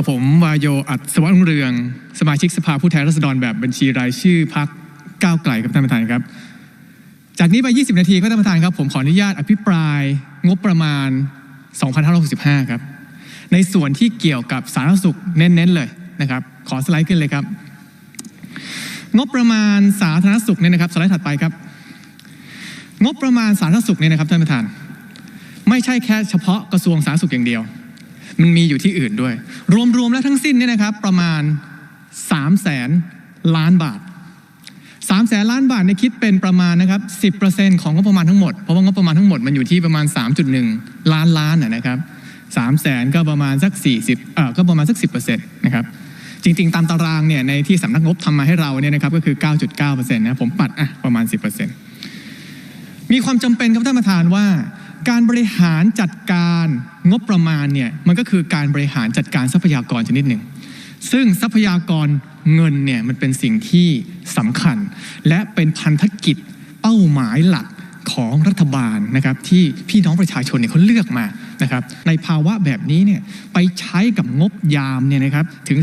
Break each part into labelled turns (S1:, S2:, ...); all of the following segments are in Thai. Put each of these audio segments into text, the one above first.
S1: กับผมวายโยอัศวรุ่งเรือง สมาชิกสภาผู้แทนราษฎรแบบบัญชีรายชื่อพักก้าวไกลครับท่านประธานครับ จากนี้ไป 20 นาทีครับท่านประธานครับ ผมขออนุญาตอภิปรายงบประมาณ 2565 ครับ ในส่วนที่เกี่ยวกับสาธารณสุขเน้นๆเลยนะครับ ขอสไลด์ขึ้นเลยครับ งบประมาณสาธารณสุขเนี่ยนะครับสไลด์ถัดไปครับ งบประมาณสาธารณสุขเนี่ยนะครับท่านประธาน ไม่ใช่แค่เฉพาะกระทรวงสาธารณสุขอย่างเดียว มันมีอยู่ที่อื่นด้วย รวมๆแล้วทั้งสิ้นเนี่ยนะครับ ประมาณ3 0 0แสนล้านบาท3แสนล้านบาทในคิดเป็นประมาณนะครับ10%ของงบประมาณทั้งหมด เพราะว่างบประมาณทั้งหมดมันอยู่ที่ประมาณ 3.1 ล้านล้านนะครับ3แสนก็ประมาณสัก 40เอ่อก็ประมาณสัก 10%นะครับจริง ๆ ตามตารางเนี่ยในที่สำนักงบทำมาให้เราเนี่ยนะครับก็คือ 9.9%นะผมปัดอะประมาณ 10%มีความจำเป็นครับท่านประธานว่า การบริหารจัดการงบประมาณเนี่ยมันก็คือการบริหารจัดการทรัพยากรชนิดหนึ่ง ซึ่งทรัพยากรเงินเนี่ยมันเป็นสิ่งที่สำคัญ และเป็นพันธกิจเป้าหมายหลักของรัฐบาลนะครับที่พี่น้องประชาชนเนี่ยเขาเลือกมานะครับในภาวะแบบนี้เนี่ยไปใช้กับงบยามเนี่ยนะครับถึง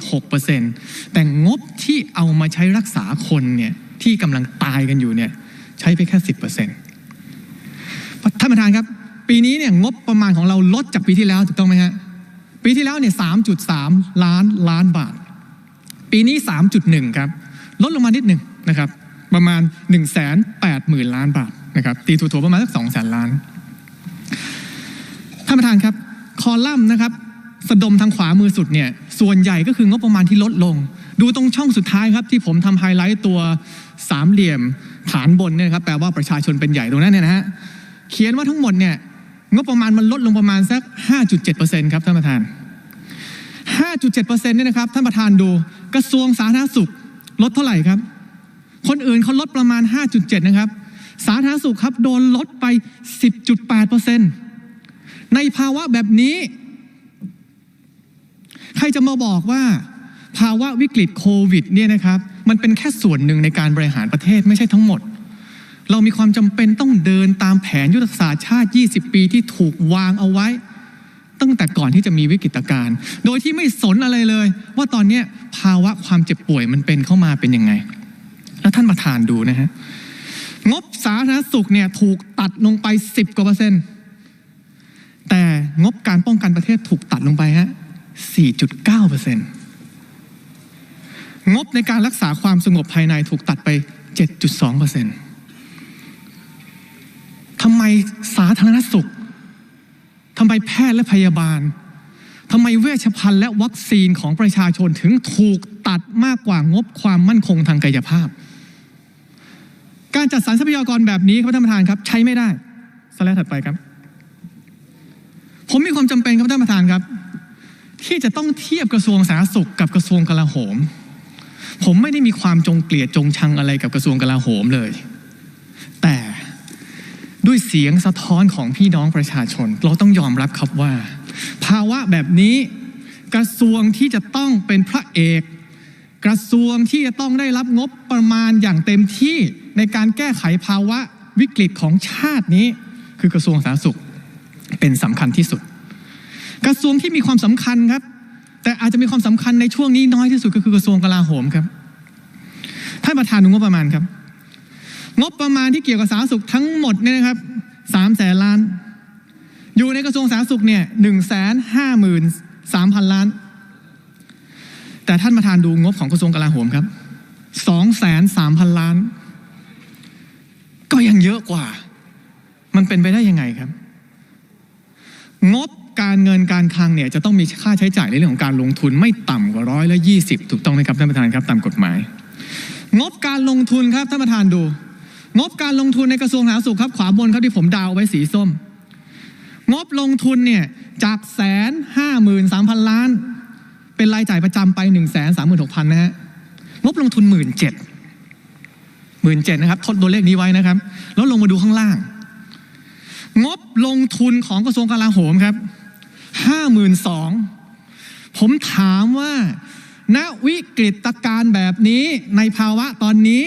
S1: 12.6%แต่งบที่เอามาใช้รักษาคนเนี่ยที่กำลังตายกันอยู่เนี่ยใช้ไปแค่ 10% ท่านประธานครับ ปีนี้เนี่ยงบประมาณของเราลดจากปีที่แล้วถูกต้องไหมฮะปีที่แล้วเนี่ย3.3 ล้านล้านบาท ปีนี้ 3.1 ครับ ลดลงมานิดหนึ่งนะครับ ประมาณ 1 8 0 0 0 0 ล้านบาทนะครับตีถั่วๆประมาณสัก2 0 0 0 0ล้าน ท่านประธานครับ คอลัมน์นะครับสะดมทางขวามือสุดเนี่ย ส่วนใหญ่ก็คืองบประมาณที่ลดลง ดูตรงช่องสุดท้ายครับ ที่ผมทำไฮไลท์ตัวสามเหลี่ยมฐานบนเนี่ยครับแปลว่าประชาชนเป็นใหญ่ตรงนั้นเนี่ยนะฮะ เขียนว่าทั้งหมดเนี่ยงบประมาณมันลดลงประมาณสัก 5.7%ครับท่านประธาน 5.7%เนี่ยนะครับท่านประธานดูกระทรวงสาธารณสุขลดเท่าไหร่ครับ คนอื่นเขาลดประมาณ 5.7 นะครับ สาธารณสุขครับโดนลดไป 10.8%ในภาวะแบบนี้ ใครจะมาบอกว่าภาวะวิกฤตโควิดเนี่ยนะครับ มันเป็นแค่ส่วนหนึ่งในการบริหารประเทศไม่ใช่ทั้งหมด เรามีความจำเป็นต้องเดินตามแผนยุทธศาสตร์ชาติ 20 ปีที่ถูกวางเอาไว้ ตั้งแต่ก่อนที่จะมีวิกฤตการณ์ โดยที่ไม่สนอะไรเลย ว่าตอนนี้ภาวะความเจ็บป่วยมันเป็นเข้ามาเป็นยังไง แล้วท่านประธานดูนะฮะ งบสาธารณสุขเนี่ยถูกตัดลงไป 10 กว่าเปอร์เซ็นต์ แต่งบการป้องกันประเทศถูกตัดลงไปฮะ 4.9เปอร์เซ็นต์งบในการรักษาความสงบภายในถูกตัดไป 7.2เปอร์เซ็นต์ ทำไมสาธารณสุขทำไมแพทย์และพยาบาลทำไมเวชภัณฑ์และวัคซีนของประชาชนถึงถูกตัดมากกว่างบความมั่นคงทางกายภาพ การจัดสรรทรัพยากรแบบนี้ครับท่านประธานครับ ใช้ไม่ได้สไลด์ถัดไปครับ ผมมีความจำเป็นครับท่านประธานครับ ที่จะต้องเทียบกระทรวงสาธารณสุขกับกระทรวงกลาโหม ผมไม่ได้มีความจงเกลียดจงชังอะไรกับกระทรวงกลาโหมเลย ด้วยเสียงสะท้อนของพี่น้องประชาชน เราต้องยอมรับครับว่า ภาวะแบบนี้กระทรวงที่จะต้องเป็นพระเอก กระทรวงที่จะต้องได้รับงบประมาณอย่างเต็มที่ในการแก้ไขภาวะวิกฤตของชาตินี้ คือกระทรวงสาธารณสุขเป็นสำคัญที่สุด กระทรวงที่มีความสำคัญครับ แต่อาจจะมีความสำคัญในช่วงนี้น้อยที่สุดก็คือกระทรวงกลาโหมครับท่านประธานดูงบประมาณครับ งบประมาณที่เกี่ยวกับสาธารณสุขทั้งหมดเนี่ยนะครับสามแสนล้าน อยู่ในกระทรวงสาธารณสุขเนี่ยหนึ่งแสนห้าหมื่นสามพันล้าน แต่ท่านประธานดูงบของกระทรวงกลาโหมครับสองแสนสามพันล้าน ก็ยังเยอะกว่า มันเป็นไปได้ยังไงครับ งบการเงินการคลังเนี่ยจะต้องมีค่าใช้จ่ายในเรื่องของการลงทุนไม่ต่ำกว่าร้อยละยี่สิบถูกต้องไหมครับท่านประธานครับตามกฎหมาย งบการลงทุนครับท่านประธานดู งบการลงทุนในกระทรวงสาธารณสุขครับขวาบนครับที่ผมดาวไว้สีส้ม งบลงทุนเนี่ยจากแสนห้าหมื่นสามพันล้าน เป็นรายจ่ายประจำไปหนึ่งแสนสามหมื่นหกพันนะฮะงบลงทุนหมื่นเจ็ดหมื่นเจ็ดนะครับทดตัวเลขนี้ไว้นะครับ แล้วลงมาดูข้างล่าง งบลงทุนของกระทรวงกลาโหมครับห้าหมื่นสองผมถามว่าณวิกฤตการณ์แบบนี้ในภาวะตอนนี้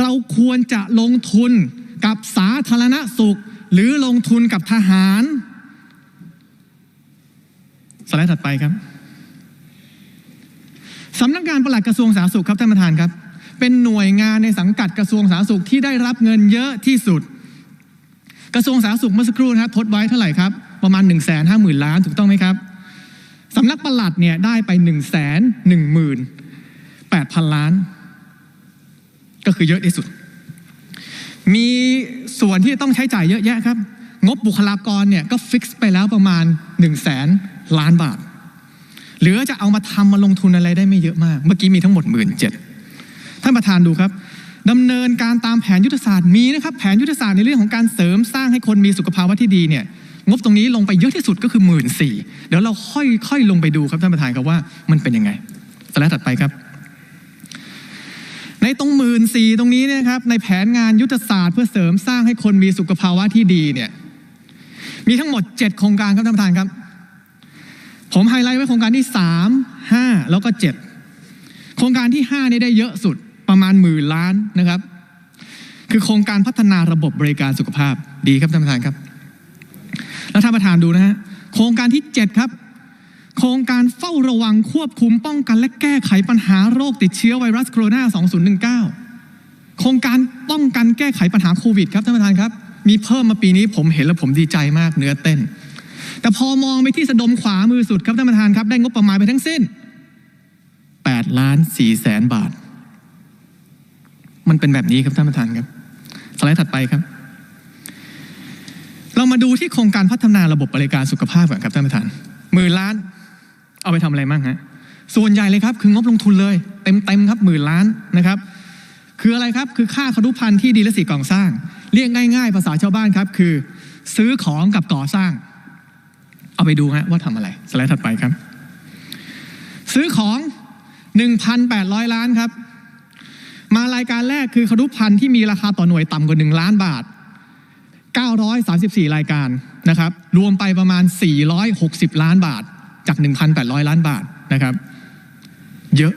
S1: เราควรจะลงทุนกับสาธารณสุข หรือลงทุนกับทหาร สไลด์ถัดไปครับสำนักงานปลัดกระทรวงสาธารณสุขครับท่านประธานครับ เป็นหน่วยงานในสังกัดกระทรวงสาธารณสุขที่ได้รับเงินเยอะที่สุด กระทรวงสาธารณสุขเมื่อสักครู่นะครับทดไว้เท่าไหร่ครับ ประมาณ1นึ่งแสนห้าหมื่นล้านถูกต้องไหมครับสำนักปลัดเนี่ยได้ไป1นึ่งแสนหนึ่งหมื่นแปดพันล้าน ก็คือเยอะที่สุด มีส่วนที่ต้องใช้จ่ายเยอะแยะครับ งบบุคลากรเนี่ยก็ฟิกซ์ไปแล้วประมาณ1นึ่งแสนล้านบาท เหลือจะเอามาทำมาลงทุนอะไรได้ไม่เยอะมาก เมื่อกี้มีทั้งหมดหมื่นเจ็ดท่านประธานดูครับดำเนินการตามแผนยุทธศาสตร์มีนะครับ แผนยุทธศาสตร์ในเรื่องของการเสริมสร้างให้คนมีสุขภาวะที่ดีเนี่ยงบตรงนี้ลงไปเยอะที่สุดก็คือหมื่นสี่เดี๋ยวเราค่อยค่อยลงไปดูครับท่านประธานครับว่ามันเป็นยังไงสไลด์ถัดไปครับ ในตรงหมื่นสี่ตรงนี้เนยนะครับในแผนงานยุทธศาสตร์เพื่อเสริมสร้างให้คนมีสุขภาวะที่ดีเนี่ยมีทั้งหมด 7 โครงการครับท่านประธานครับ ผมไฮไลท์ไว้โครงการที่ 3 5 แล้วก็ 7 โครงการที่ 5 นี่ได้เยอะสุดประมาณหมื่นล้านนะครับ คือโครงการพัฒนาระบบบริการสุขภาพดีครับท่านประธานครับ แล้วท่านประธานดูนะฮะโครงการที่ 7 ครับ โครงการเฝ้าระวังควบคุมป้องกัน และแก้ไขปัญหาโรคติดเชื้อไวรัสโคโรนา 2019 โครงการป้องกันแก้ไขปัญหาโควิดครับท่านประธานครับ มีเพิ่มมาปีนี้ผมเห็นแล้วผมดีใจมากเนื้อเต้น แต่พอมองไปที่สะดมขวามือสุดครับท่านประธานครับ ได้งบประมาณไปทั้งสิ้น8ล้าน4แสนบาท มันเป็นแบบนี้ครับท่านประธานครับ สไลด์ถัดไปครับ เรามาดูที่โครงการพัฒนาระบบบริการสุขภาพก่อนครับท่านประธานหมื่นล้าน เอาไปทำอะไรบ้างฮะส่วนใหญ่เลยครับคืองบลงทุนเลยเต็มเต็มๆครับหมื่นล้านนะครับ คืออะไรครับคือค่าครุพันธ์ที่ดีและสีก่องสร้าง เรียกง่าย ๆ ภาษาชาวบ้านครับ คือซื้อของกับก่อสร้าง เอาไปดูฮะว่าทำอะไรสไลด์ถัดไปครับ ซื้อของ 1,800 ล้านครับ มารายการแรกคือครุพันธ์ที่มีราคาต่อหน่วยต่ำกว่า 1 ล้านบาท 934 รายการนะครับ รวมไปประมาณ 460 ล้านบาท จาก 1,800 ล้านบาทนะครับ เยอะ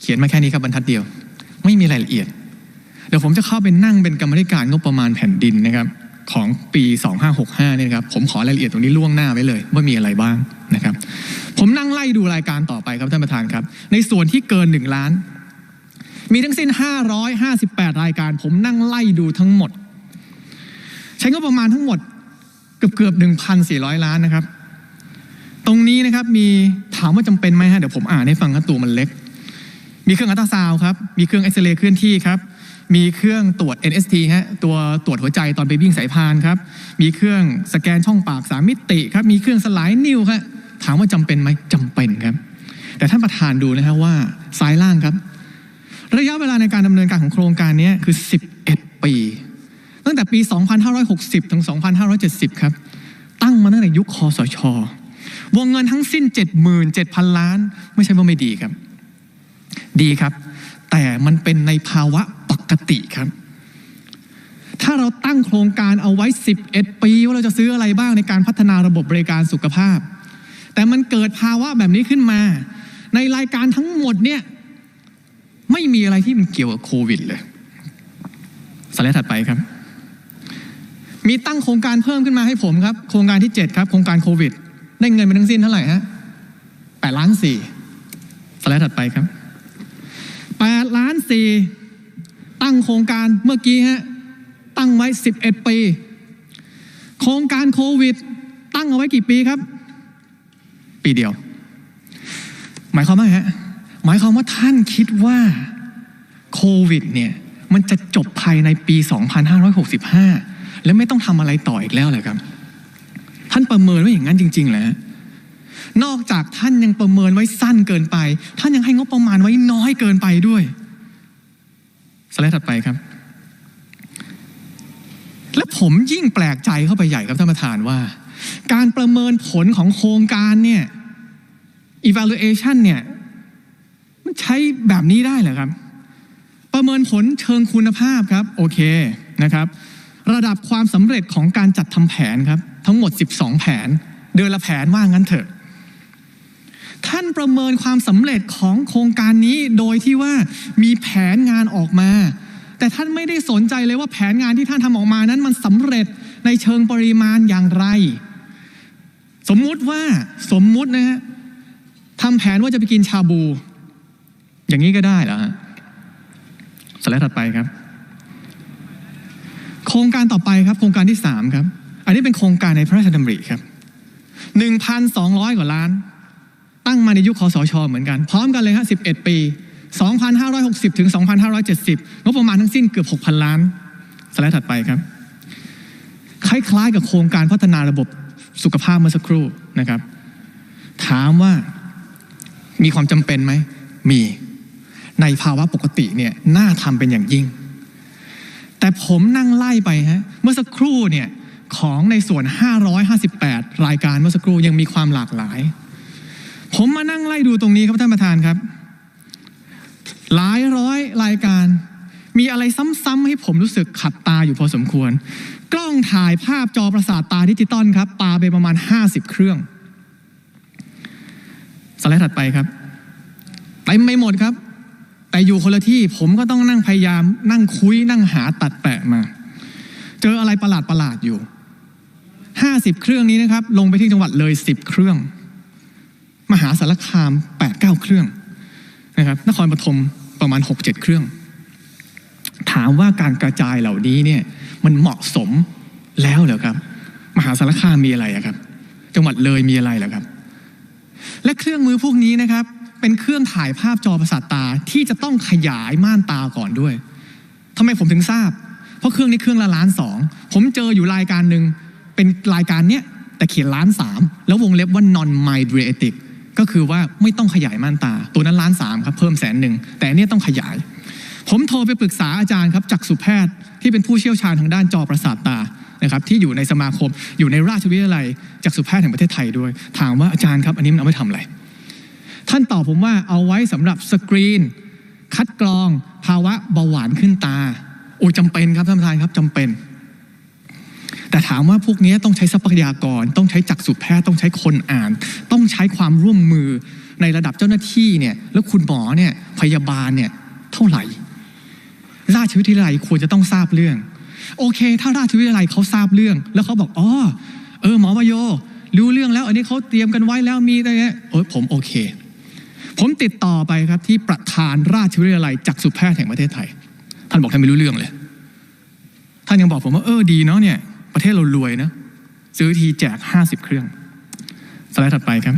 S1: เขียนมาแค่นี้ครับบรรทัดเดียว ไม่มีรายละเอียด เดี๋ยวผมจะเข้าไปนั่งเป็นกรรมธิการงบประมาณแผ่นดินนะครับ ของปี 2565เนี่ยครับผมขอรายละเอียดตรงนี้ล่วงหน้าไว้เลย ว่ามีอะไรบ้างนะครับ ผมนั่งไล่ดูรายการต่อไปครับท่านประธานครับ ในส่วนที่เกิน 1 ล้าน มีทั้งสิ้น 558 รายการ ผมนั่งไล่ดูทั้งหมด ใช้งบประมาณทั้งหมดเกือบเกือบ1,400 ล้านนะครับ ตรงนี้นะครับมีถามว่าจำเป็นไหมฮะเดี๋ยวผมอ่านให้ฟังครับตัวมันเล็ก มีเครื่องอัลตราซาวด์ครับ มีเครื่องเอ็กซเรย์เคลื่อนที่ครับ มีเครื่องตรวจ NST ฮะตัวตรวจหัวใจตอนไปวิ่งสายพานครับ มีเครื่องสแกนช่องปากสามมิติครับ มีเครื่องสลายนิ้วครับถามว่าจำเป็นไหมจำเป็นครับ แต่ท่านประธานดูนะครับว่าซ้ายล่างครับ ระยะเวลาในการดำเนินการของโครงการนี้คือ 11 ปี ตั้งแต่ปี 2560 ถึง 2570 ครับ ตั้งมาตั้งแต่ยุคคอสช วงเงินทั้งสิ้น 77,000 ล้าน ไม่ใช่ว่าไม่ดีครับ ดีครับ แต่มันเป็นในภาวะปกติครับ ถ้าเราตั้งโครงการเอาไว้ 11 ปีว่าเราจะซื้ออะไรบ้างในการพัฒนาระบบบริการสุขภาพ แต่มันเกิดภาวะแบบนี้ขึ้นมา ในรายการทั้งหมดเนี่ยไม่มีอะไรที่มันเกี่ยวกับโควิดเลยสไลด์ถัดไปครับ มีตั้งโครงการเพิ่มขึ้นมาให้ผมครับ โครงการที่ 7 ครับ โครงการโควิด ได้เงินไปทั้งสิ้นเท่าไหร่ฮะแปดล้านสี่สไลด์ถัดไปครับแปดล้านสี่ตั้งโครงการเมื่อกี้ฮะตั้งไว้11ปี โครงการโควิด ตั้งเอาไว้กี่ปีครับ ปีเดียว หมายความว่าฮะหมายความว่าท่านคิดว่าโควิดเนี่ยมันจะจบภายในปี 2565 และไม่ต้องทำอะไรต่ออีกแล้วเลยครับ ท่านประเมินไว้อย่างนั้นจริงๆเหรอฮะนอกจากท่านยังประเมินไว้สั้นเกินไป ท่านยังให้งบประมาณไว้น้อยเกินไปด้วยสไลด์ถัดไปครับ และผมยิ่งแปลกใจเข้าไปใหญ่ครับท่านประธานว่า การประเมินผลของโครงการเนี่ย evaluation เนี่ย มันใช้แบบนี้ได้เหรอครับ ประเมินผลเชิงคุณภาพครับ โอเคนะครับ ระดับความสำเร็จของการจัดทำแผนครับ ทั้งหมด 12 แผน เดือนละแผนว่างั้นเถอะ ท่านประเมินความสำเร็จของโครงการนี้โดยที่ว่ามีแผนงานออกมา แต่ท่านไม่ได้สนใจเลยว่าแผนงานที่ท่านทำออกมานั้นมันสำเร็จในเชิงปริมาณอย่างไร สมมุติว่าสมมุตินะฮะทำแผนว่าจะไปกินชาบู อย่างนี้ก็ได้เหรอฮะสไลด์ถัดไปครับ โครงการต่อไปครับ โครงการที่สามครับ อันนี้เป็นโครงการในพระราชดำริครับหนึ่งพันสองร้อยกว่าล้าน ตั้งมาในยุคคอสชเหมือนกัน พร้อมกันเลยครับ11 ปี 2,560 ถึง 2,570 งบประมาณทั้งสิ้นเกือบ 6,000 ล้าน สไลด์ถัดไปครับ คล้ายๆ กับโครงการพัฒนาระบบสุขภาพเมื่อสักครู่นะครับ ถามว่ามีความจำเป็นไหม มี ในภาวะปกติเนี่ยน่าทำเป็นอย่างยิ่ง แต่ผมนั่งไล่ไปฮะ เมื่อสักครู่เนี่ย ของในส่วน 558 รายการเมื่อสักครู่ยังมีความหลากหลาย ผมมานั่งไล่ดูตรงนี้ครับท่านประธานครับ หลายร้อยรายการ มีอะไรซ้ำๆให้ผมรู้สึกขัดตาอยู่พอสมควร กล้องถ่ายภาพจอประสาทตาดิจิตอลครับปาไปประมาณ 50 เครื่องสไลด์ถัดไปครับเต็มไม่หมดครับ แต่อยู่คนละที่ผมก็ต้องนั่งพยายาม นั่งคุยนั่งหาตัดแปะมา เจออะไรประหลาดประหลาดอยู่ 50 เครื่องนี้นะครับ ลงไปที่จังหวัดเลย 10 เครื่อง มหาสารคาม 8-9 เครื่องนะครับนครปฐมประมาณ 6-7 เครื่อง ถามว่าการกระจายเหล่านี้เนี่ยมันเหมาะสมแล้วเหรอครับ มหาสารคามมีอะไระครับ จังหวัดเลยมีอะไรเหรอครับ และเครื่องมือพวกนี้นะครับ เป็นเครื่องถ่ายภาพจอประสาทตาที่จะต้องขยายม่านตาก่อนด้วยทำไมผมถึงทราบ เพราะเครื่องนี้เครื่องละล้านสอง ผมเจออยู่รายการหนึ่ง เป็นรายการเนี้ยแต่เขียนล้านสามแล้ววงเล็บว่า non mydriatic ก็คือว่าไม่ต้องขยายม่านตา ตัวนั้นล้านสามครับเพิ่มแสนหนึ่งแต่อันเนี้ยต้องขยาย ผมโทรไปปรึกษาอาจารย์ครับจักษุแพทย์ที่เป็นผู้เชี่ยวชาญทางด้านจอประสาทตานะครับที่อยู่ในสมาคมอยู่ในราชวิทยาลัยจักษุแพทย์แห่งประเทศไทยด้วย ถามว่าอาจารย์ครับ อันนี้มันเอาไว้ทำอะไร ท่านตอบผมว่าเอาไว้สำหรับสกรีน คัดกรองภาวะเบาหวานขึ้นตาโอ้จำเป็นครับท่านประธานครับจำเป็น แต่ถามว่าพวกนี้ต้องใช้ทรัพยากร ต้องใช้จักษุแพทย์ ต้องใช้คนอ่าน ต้องใช้ความร่วมมือในระดับเจ้าหน้าที่เนี่ย แล้วคุณหมอเนี่ย พยาบาลเนี่ย เท่าไหร่ ราชวิทยาลัยควรจะต้องทราบเรื่อง โอเค ถ้าราชวิทยาลัยเขาทราบเรื่อง แล้วเขาบอก อ๋อ เออ หมอวโย รู้เรื่องแล้ว อันนี้เขาเตรียมกันไว้แล้ว มีอะไรเงี้ยโอ้ยผมโอเค ผมติดต่อไปครับที่ประธานราชวิทยาลัยจักษุแพทย์แห่งประเทศไทย ท่านบอกท่านไม่รู้เรื่องเลย ท่านยังบอกผมว่า เออ ดีเนาะเนี่ย ประเทศเรารวยนะซื้อทีแจกห้าสิบเครื่อง สไลด์ถัดไปครับ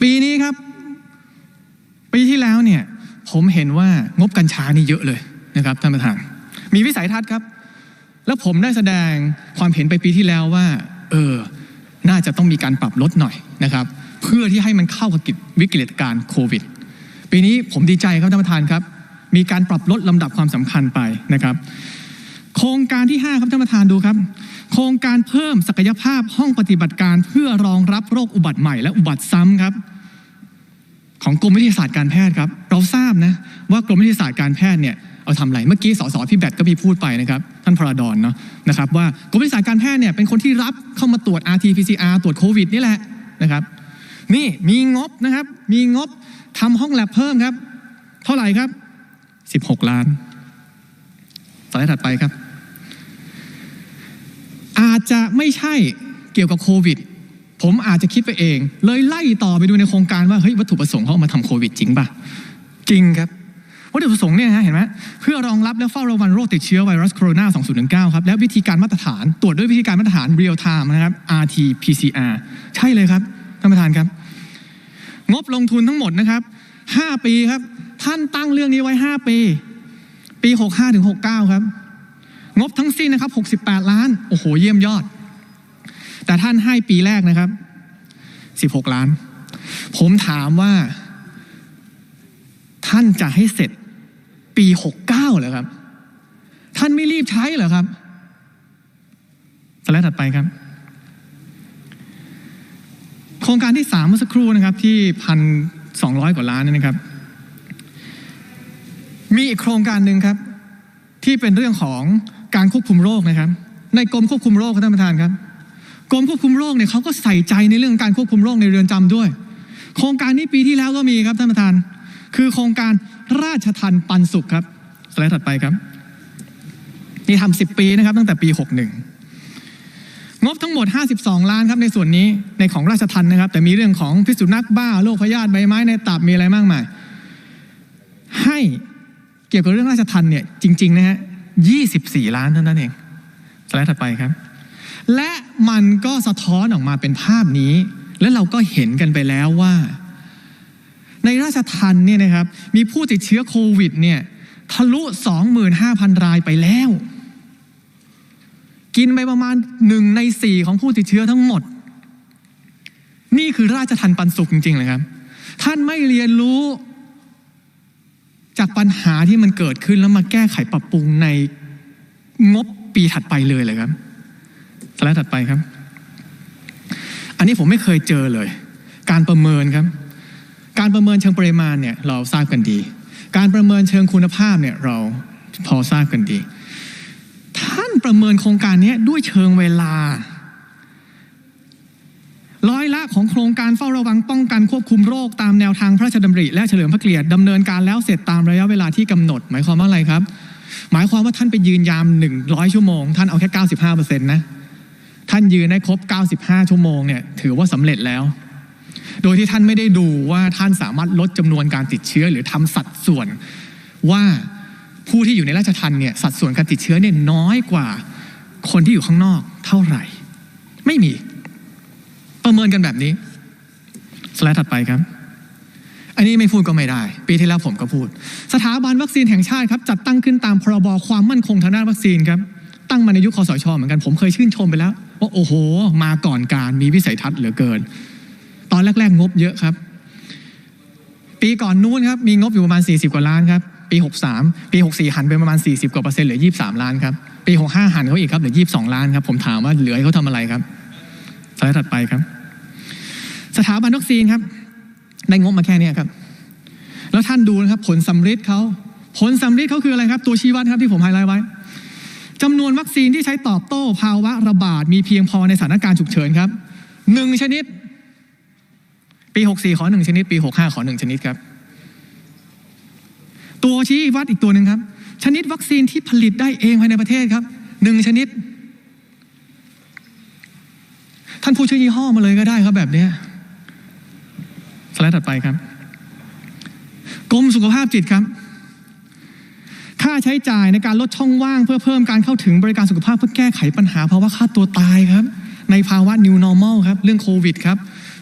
S1: ปีนี้ครับ ปีที่แล้วเนี่ย ผมเห็นว่างบกัญชานี่เยอะเลยนะครับท่านประธาน มีวิสัยทัศน์ครับ แล้วผมได้แสดงความเห็นไปปีที่แล้วว่า เออ น่าจะต้องมีการปรับลดหน่อยนะครับ เพื่อที่ให้มันเข้ากับวิกฤตการโควิด ปีนี้ผมดีใจครับท่านประธานครับ มีการปรับลดลำดับความสำคัญไปนะครับ โครงการที่ 5 ครับท่านประธานดูครับ โครงการเพิ่มศักยภาพห้องปฏิบัติการเพื่อรองรับโรคอุบัติใหม่และอุบัติซ้ำครับ ของกรมวิทยาศาสตร์การแพทย์ครับ เราทราบนะว่ากรมวิทยาศาสตร์การแพทย์เนี่ยเอาทำอะไรเมื่อกี้สสพี่แบทก็มีพูดไปนะครับท่านพระดอนเนาะนะครับว่ากรมวิทยาศาสตร์การแพทย์เนี่ยเป็นคนที่รับเข้ามาตรวจ RT-PCR ตรวจโควิดนี่แหละนะครับ นี่มีงบนะครับ มีงบทำห้องแลบเพิ่มครับ เท่าไหร่ครับ 16 ล้านสไลด์ถัดไปครับ อาจจะไม่ใช่เกี่ยวกับโควิด ผมอาจจะคิดไปเอง เลยไล่ต่อไปดูในโครงการว่าเฮ้ยวัตถุประสงค์เขาเอามาทำโควิดจริงป่ะ จริงครับวัตถุประสงค์เนี่ยฮะเห็นไหมเพื่อรองรับและเฝ้าระวังโรคติดเชื้อไวรัสโคโรนา 2019 ครับ และวิธีการมาตรฐาน ตรวจด้วยวิธีการมาตรฐานเรียลไทม์นะครับ RT PCR ใช่เลยครับท่านประธานครับ งบลงทุนทั้งหมดนะครับ 5 ปีครับ ท่านตั้งเรื่องนี้ไว้ 5 ปี ปี 65ถึง69 ครับ งบทั้งสิ้นนะครับ 68 ล้าน โอ้โห เยี่ยมยอด แต่ท่านให้ปีแรกนะครับ 16 ล้าน ผมถามว่า ท่านจะให้เสร็จปี 69เหรอครับ ท่านไม่รีบใช้เหรอครับสไลด์ถัดไปครับ โครงการที่สามเมื่อสักครู่นะครับ ที่พันสองร้อยกว่าล้านนะครับ มีอีกโครงการหนึ่งครับ ที่เป็นเรื่องของ การควบคุมโรคนะครับ ในกรมควบคุมโรคครับท่านประธานครับกรมควบคุมโรคเนี่ยเขาก็ใส่ใจในเรื่องการควบคุมโรคในเรือนจำด้วย โครงการนี้ปีที่แล้วก็มีครับท่านประธาน คือโครงการราชทันปันสุขครับสไลด์ถัดไปครับ นี่ทำสิบปีนะครับ ตั้งแต่ปี61งบทั้งหมด 52 ล้านครับในส่วนนี้ในของราชทันนะครับ แต่มีเรื่องของพิษสุนัขบ้าโรคพยาธิใบไม้ในตับมีอะไรมากมายให้เกี่ยวกับเรื่องราชทันเนี่ยจริงๆนะฮะ 24 ล้านเท่านั้นเองสไลด์ถัดไปครับ และมันก็สะท้อนออกมาเป็นภาพนี้ แล้วเราก็เห็นกันไปแล้วว่า ในราชทันเนี่ยนะครับ มีผู้ติดเชื้อโควิดเนี่ยทะลุ 25,000 รายไปแล้ว กินไปประมาณหนึ่งในสี่ของผู้ติดเชื้อทั้งหมด นี่คือราชทันปันสุขจริงๆเลยครับ ท่านไม่เรียนรู้ จากปัญหาที่มันเกิดขึ้นแล้วมาแก้ไขปรับปรุงในงบปีถัดไปเลยเลยครับสไลด์ถัดไปครับ อันนี้ผมไม่เคยเจอเลย การประเมินครับ การประเมินเชิงปริมาณเนี่ยเราทราบกันดี การประเมินเชิงคุณภาพเนี่ยเราพอทราบกันดี ท่านประเมินโครงการนี้ด้วยเชิงเวลา ของโครงการเฝ้าระวังป้องกันควบคุมโรคตามแนวทางพระราชดำริ และเฉลิมพระเกียรติดำเนินการแล้วเสร็จตามระยะเวลาที่กำหนด หมายความว่าอะไรครับ หมายความว่าท่านไปยืนยาม 100 ชั่วโมง ท่านเอาแค่ 95%นะท่านยืนได้ครบ 95 ชั่วโมงเนี่ยถือว่าสำเร็จแล้ว โดยที่ท่านไม่ได้ดูว่าท่านสามารถลดจำนวนการติดเชื้อหรือทำสัดส่วน ว่าผู้ที่อยู่ในราชทันเนี่ยสัดส่วนการติดเชื้อเนี่ยน้อยกว่าคนที่อยู่ข้างนอกเท่าไหร่ ไม่มี ประเมินกันแบบนี้ สไลด์ถัดไปครับ อันนี้ไม่พูดก็ไม่ได้ ปีที่แล้วผมก็พูด สถาบันวัคซีนแห่งชาติครับจัดตั้งขึ้นตามพรบความมั่นคงทางด้านวัคซีนครับตั้งมาในยุคคอสชเหมือนกันผมเคยชื่นชมไปแล้วว่าโอ้โห มาก่อนการมีวิสัยทัศน์เหลือเกิน ตอนแรก ๆ งบเยอะครับ ปีก่อนนู้นครับมีงบอยู่ประมาณ 40 กว่าล้านครับปี 63 ปี 64 หันไปประมาณ 40 กว่าเปอร์เซ็นต์เหลือ 23 ล้านครับ ปี 65 หันเขาอีกครับเหลือ 22 ล้านครับ ผมถามว่าเหลือเขาทำอะไรครับ สไลด์ถัดไปครับ สถาบันวัคซีนครับ ได้งบมาแค่นี้ครับ แล้วท่านดูนะครับ ผลสำฤทธิ์เขาผลสำฤทธิ์เขาคืออะไรครับ ตัวชี้วัดครับที่ผมไฮไลท์ไว้จำนวนวัคซีนที่ใช้ตอบโต้ภาวะระบาดมีเพียงพอในสถานการณ์ฉุกเฉินครับหนึ่งชนิด ปี 64 ขอหนึ่งชนิด ปี 65 ขอหนึ่งชนิดครับ ตัวชี้วัดอีกตัวหนึ่งครับ ชนิดวัคซีนที่ผลิตได้เองภายในประเทศครับหนึ่งชนิด ท่านผู้ชื่อยี่ห้อมาเลยก็ได้ครับแบบนี้สไลด์ถัดไปครับกรมสุขภาพจิตครับ ค่าใช้จ่ายในการลดช่องว่างเพื่อเพิ่มการเข้าถึงบริการสุขภาพเพื่อแก้ไขปัญหาภาวะฆ่าตัวตายครับ ในภาวะ new normal ครับ เรื่องโควิดครับ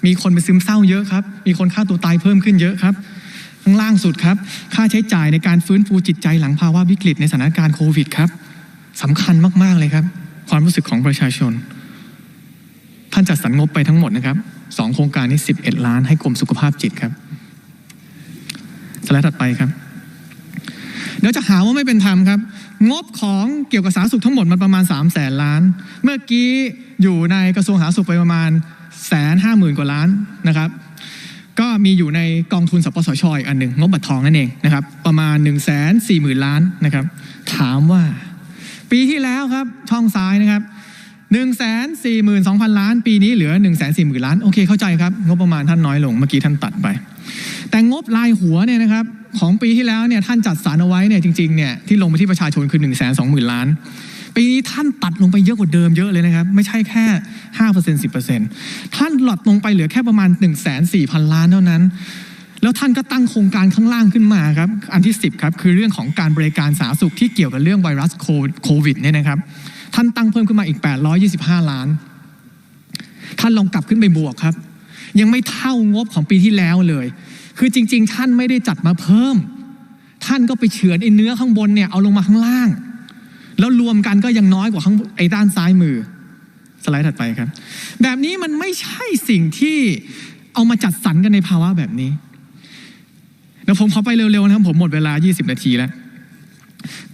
S1: มีคนไปซึมเศร้าเยอะครับ มีคนฆ่าตัวตายเพิ่มขึ้นเยอะครับข้างล่างสุดครับ ค่าใช้จ่ายในการฟื้นฟูจิตใจหลังภาวะวิกฤตในสถานการณ์โควิดครับสำคัญมาก ๆ เลยครับ ความรู้สึกของประชาชนานจัดสรรงบไปทั้งหมดนะครับสองโครงการนี้11ล้านให้กรมสุขภาพจิตครับสไลด์ถัดไปครับ เดี๋ยวจะหาว่าไม่เป็นธรรมครับ งบของเกี่ยวกับสาธารณสุขทั้งหมดมันประมาณ3 0 0แสนล้าน เมื่อกี้อยู่ในกระทรวงสาธารณสุขไปประมาณแสนห้าหมื่นกว่าล้านนะครับ ก็มีอยู่ในกองทุนสปสชอีกอันหนึ่งงบบัตรทองนั่นเองนะครับ ประมาณ1นึ่งแสนสี่หมื่นล้านนะครับ ถามว่า ปีที่แล้วครับช่องซ้ายนะครับ 1นึ่งแสนสี่หมื่นสองพันล้าน ปีนี้เหลือ1นึ่งแสนสี่หมื่นล้าน โอเคเข้าใจครับ งบประมาณท่านน้อยลงเมื่อกี้ท่านตัดไป แต่งบรายหัวเนี่ยนะครับของปีที่แล้วเนี่ยท่านจัดสรรเอาไว้เนี่ยจริงๆเนี่ยที่ลงไปที่ประชาชนคือ1นึ่งแสนสองหมื่นล้าน ปีนี้ท่านตัดลงไปเยอะกว่าเดิมเยอะเลยนะครับ ไม่ใช่แค่ห้าเปอร์เซ็นต์สิบเปอร์เซ็นต์ท่านหลดลงไปเหลือแค่ประมาณ1นึ่งแสนสี่พันล้านเท่านั้น แล้วท่านก็ตั้งโครงการข้างล่างขึ้นมาครับอันที่ 10ครับคือเรื่องของการบริการสาธารณสุขที่เกี่ยวกับเรื่องไวรัสโควิดเนี่ยนะครับ ท่านตั้งเพิ่มขึ้นมาอีก 825 ล้าน ท่านลองกลับขึ้นไปบวกครับ ยังไม่เท่างบของปีที่แล้วเลย คือจริง ๆ ท่านไม่ได้จัดมาเพิ่ม ท่านก็ไปเฉือนไอ้เนื้อข้างบนเนี่ยเอาลงมาข้างล่าง แล้วรวมกันก็ยังน้อยกว่าข้างไอ้ด้านซ้ายมือ สไลด์ถัดไปครับ แบบนี้มันไม่ใช่สิ่งที่เอามาจัดสรรกันในภาวะแบบนี้เดี๋ยวผมขอไปเร็วๆนะครับผมหมดเวลา 20 นาทีแล้ว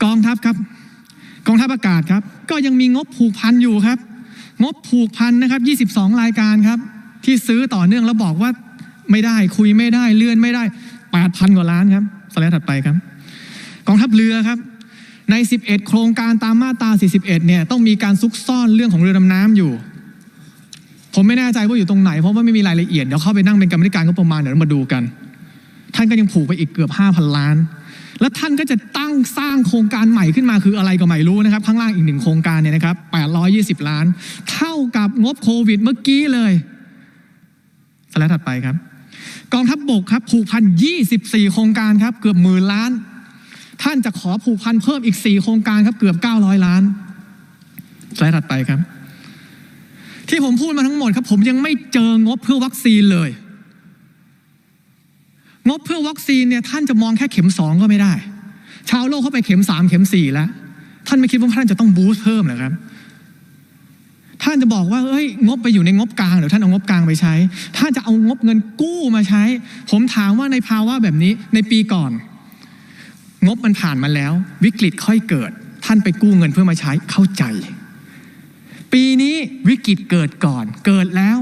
S1: กองทัพครับ กองทัพอากาศครับ ก็ยังมีงบผูกพันอยู่ครับ งบผูกพันนะครับ 22 รายการครับ ที่ซื้อต่อเนื่องแล้วบอกว่าไม่ได้คุยไม่ได้เลื่อนไม่ได้ 8,000 กว่าล้านครับสไลด์ถัดไปครับ กองทัพเรือครับ ใน 11 โครงการตามมาตรา 41 เนี่ยต้องมีการซุกซ่อนเรื่องของเรือดำน้ำอยู่ ผมไม่แน่ใจว่าอยู่ตรงไหน เพราะว่าไม่มีรายละเอียดเดี๋ยวเข้าไปนั่งเป็นกรรมธิการก็ประมาณเดี๋ยวมาดูกัน ท่านก็ยังผูกไปอีกเกือบ 5,000 ล้าน แล้วท่านก็จะตั้งสร้างโครงการใหม่ขึ้นมาคืออะไรก็ไม่รู้นะครับ ข้างล่างอีกหนึ่งโครงการเนี่ยนะครับ820 ล้าน เท่ากับงบโควิดเมื่อกี้เลยสไลด์ถัดไปครับ กองทัพบบกครับผูกพัน 24 โครงการครับ เกือบหมื่นล้าน ท่านจะขอผูกพันเพิ่มอีก 4 โครงการครับเกือบ 900 ล้านสไลด์ถัดไปครับ ที่ผมพูดมาทั้งหมดครับ ผมยังไม่เจองบเพื่อวัคซีนเลย งบเพื่อวัคซีนเนี่ยท่านจะมองแค่เข็มสองก็ไม่ได้ ชาวโลกเข้าไปเข็มสามเข็มสี่แล้ว ท่านไม่คิดว่าท่านจะต้องบูสต์เพิ่มเหรอครับ ท่านจะบอกว่าเอ้ย งบไปอยู่ในงบกลางเดี๋ยวท่านเอางบกลางไปใช้ ท่านจะเอางบเงินกู้มาใช้ ผมถามว่าในภาวะแบบนี้ในปีก่อน งบมันผ่านมาแล้ว วิกฤตค่อยเกิด ท่านไปกู้เงินเพื่อมาใช้เข้าใจ ปีนี้วิกฤตเกิดก่อน เกิดแล้ว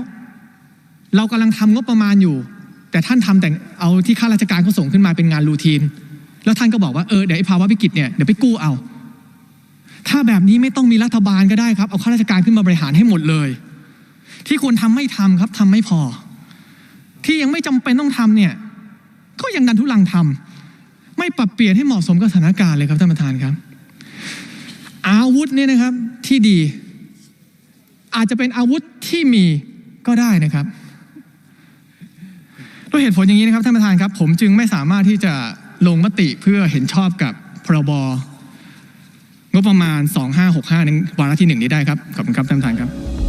S1: เรากำลังทำงบประมาณอยู่ แต่ท่านทำแต่เอาที่ข้าราชการเขาส่งขึ้นมาเป็นงานรูทีน แล้วท่านก็บอกว่าเออเดี๋ยวไอ้ภาวะวิกฤตเนี่ยเดี๋ยวไปกู้เอา ถ้าแบบนี้ไม่ต้องมีรัฐบาลก็ได้ครับ เอาข้าราชการขึ้นมาบริหารให้หมดเลย ที่ควรทำไม่ทำครับทำไม่พอ ที่ยังไม่จำเป็นต้องทำเนี่ย ก็ยังดันทุลังทำไม่ปรับเปลี่ยนให้เหมาะสมกับสถานการณ์เลยครับท่านประธานครับ อาวุธเนี่ยนะครับที่ดี อาจจะเป็นอาวุธที่มีก็ได้นะครับ ด้วยเหตุผลอย่างนี้นะครับท่านประธานครับ ผมจึงไม่สามารถที่จะลงมติเพื่อเห็นชอบกับพรบงบประมาณ 2565ในวาระที่ 1 นี้ได้ครับขอบคุณครับท่านประธานครับ